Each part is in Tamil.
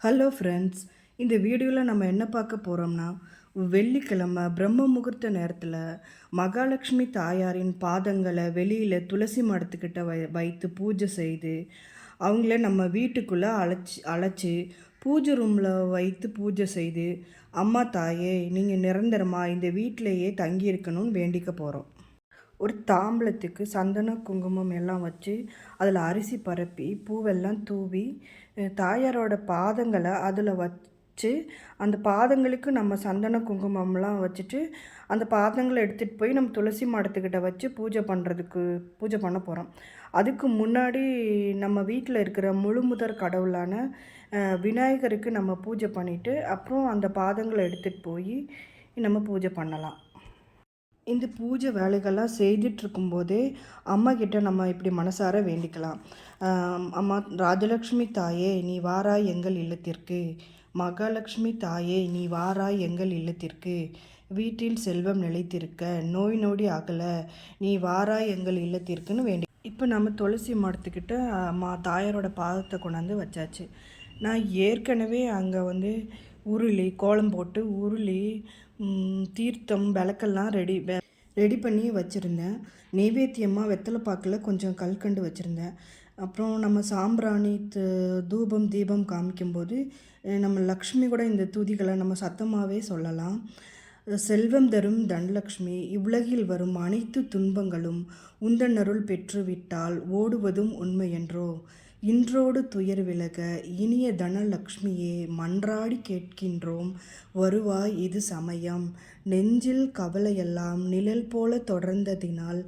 ஹலோ ஃப்ரெண்ட்ஸ் இந்த வீடியோவில் நம்ம என்ன பார்க்க போகிறோம்னா வெள்ளிக்கிழமை பிரம்ம முகூர்த்த நேரத்தில் மகாலட்சுமி தாயாரின் பாதங்களை வெளியில் துளசி மடத்துக்கிட்ட வை வைத்து பூஜை செய்து அவங்கள நம்ம வீட்டுக்குள்ளே அழைச்சி அழைச்சி பூஜை ரூமில் வைத்து பூஜை செய்து அம்மா தாயே நீங்கள் நிரந்தரமாக இந்த வீட்டிலையே தங்கி இருக்கணும்னு வேண்டிக்க போகிறோம் ஒரு தாம்பலத்துக்கு சந்தன குங்குமம் எல்லாம் வச்சு அதில் அரிசி பரப்பி பூவெல்லாம் தூவி தாயாரோட பாதங்களை அதில் வச்சு அந்த பாதங்களுக்கு நம்ம சந்தன குங்குமம்லாம் வச்சுட்டு அந்த பாதங்களை எடுத்துகிட்டு போய் நம்ம துளசி மாடத்துக்கிட்ட வச்சு பூஜை பண்ணுறதுக்கு பூஜை பண்ண போகிறோம் அதுக்கு முன்னாடி நம்ம வீட்டில் இருக்கிற முழுமுதற் கடவுளான விநாயகருக்கு நம்ம பூஜை பண்ணிவிட்டு அப்புறம் அந்த பாதங்களை எடுத்துகிட்டு போய் நம்ம பூஜை பண்ணலாம். இந்த பூஜை வேலைகள்லாம் செய்துட்டு இருக்கும்போதே அம்மா கிட்ட நம்ம இப்படி மனசார வேண்டிக்கலாம். அம்மா ராஜலக்ஷ்மி தாயே நீ வாராய் எங்கள் இல்லத்திற்கு. மகாலட்சுமி தாயே நீ வாராய் எங்கள் இல்லத்திற்கு. வீட்டில் செல்வம் நிலைத்திருக்க நோய் நொடி அகல நீ வாராய் எங்கள் இல்லத்திற்குன்னு வேண்டி இப்போ நம்ம துளசி மடத்துக்கிட்ட அம்மா தாயாரோட பாதத்தை கொண்டாந்து வச்சாச்சு. நான் ஏற்கனவே அங்கே வந்து உருளி கோலம் போட்டு உருளி தீர்த்தம் விளக்கெல்லாம் ரெடி ரெடி பண்ணி வச்சுருந்தேன். நெய்வேத்தியமாக வெத்தலை பாக்கில் கொஞ்சம் கல்கண்டு வச்சுருந்தேன். அப்புறம் நம்ம சாம்பிராணி தூபம் தீபம் காமிக்கும்போது நம்ம லக்ஷ்மி கூட இந்த தூதிகளை நம்ம சத்தமாகவே சொல்லலாம். செல்வம் தரும் தனலக்ஷ்மி இவ்வுலகில் வரும் அனைத்து துன்பங்களும் உந்தனருள் பெற்றுவிட்டால் ஓடுவதும் உண்மையென்றோ இன்றோடு துயர் விலக இனிய தனலக்ஷ்மியே மன்றாடி கேட்கின்றோம் வருவாய் இது சமயம். நெஞ்சில் கவலையெல்லாம் நிழல் போல தொடர்ந்ததினால்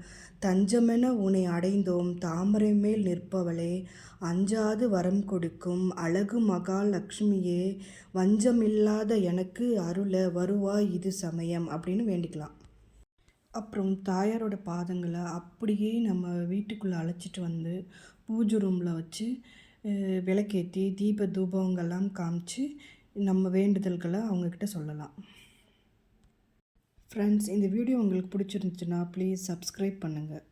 தஞ்சமென உன்னை அடைந்தோம் தாமரை மேல் நிற்பவளே. அஞ்சாது வரம் கொடுக்கும் அழகு மகாலட்சுமியே வஞ்சமில்லாத எனக்கு அருள வருவாய் இது சமயம் அப்படின்னு வேண்டிக்கலாம். அப்புறம் தாயாரோட பாதங்களை அப்படியே நம்ம வீட்டுக்குள்ளே அழைச்சிட்டு வந்து பூஜை ரூமில் வச்சு விளக்கேற்றி தீப தூபங்கள்லாம் காமிச்சு நம்ம வேண்டுதல்களை அவங்கக்கிட்ட சொல்லலாம். ஃப்ரெண்ட்ஸ் இந்த வீடியோ உங்களுக்கு பிடிச்சிருந்துச்சுன்னா ப்ளீஸ் சப்ஸ்கிரைப் பண்ணுங்கள்